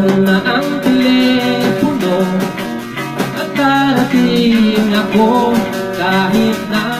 Na ang telepono. At darating ako kahit na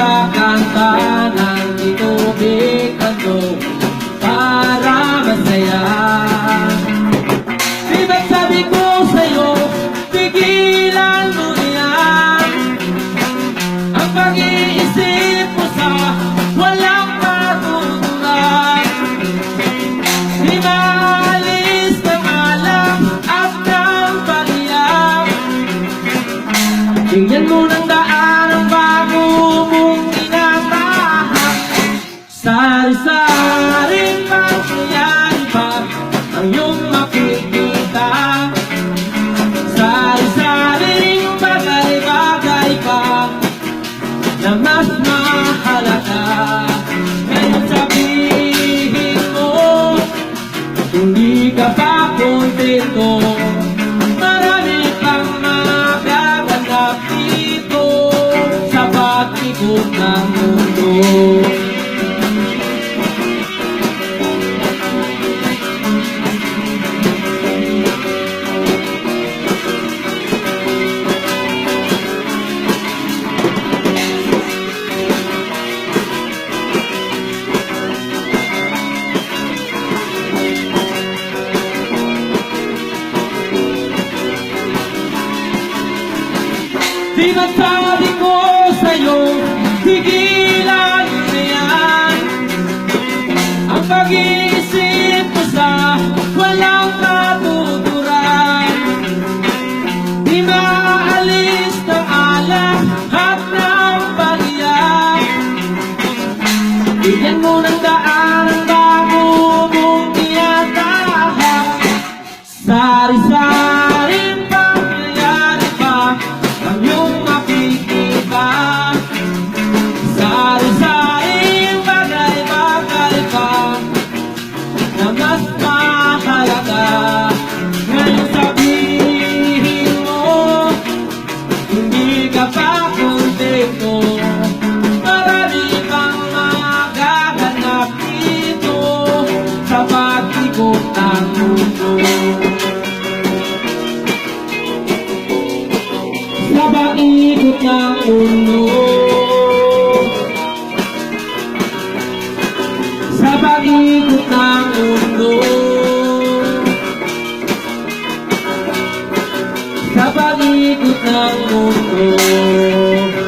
tayo'y kakanta ng itubig ano Para masaya. Di ba't sabi ko sa'yo, tigilan mo yan Ang pag-iisip mo sa walang matutunan Di maalis ng alak at ng paliyak Tingnan mo ng daan Sari-saring pangyayari pa ang iyong makikita. Sari-saring bagay-bagay pa na mas mahalaga Ngayon sabihin mo kung di ka pa kontento. Marami pang magaganap dito Sa pag-ikot ng mundo Di ba sabi ko sa'yo, tigilan na yan Ang pag-iisip sa walang matuturan Di maalis ng alak at ng paliyak Bigyan ang bago mong tinatahak Sari-saring pag-ikot ng mundo Sa pag-ikot ng mundo Sa pag-ikot ng mundo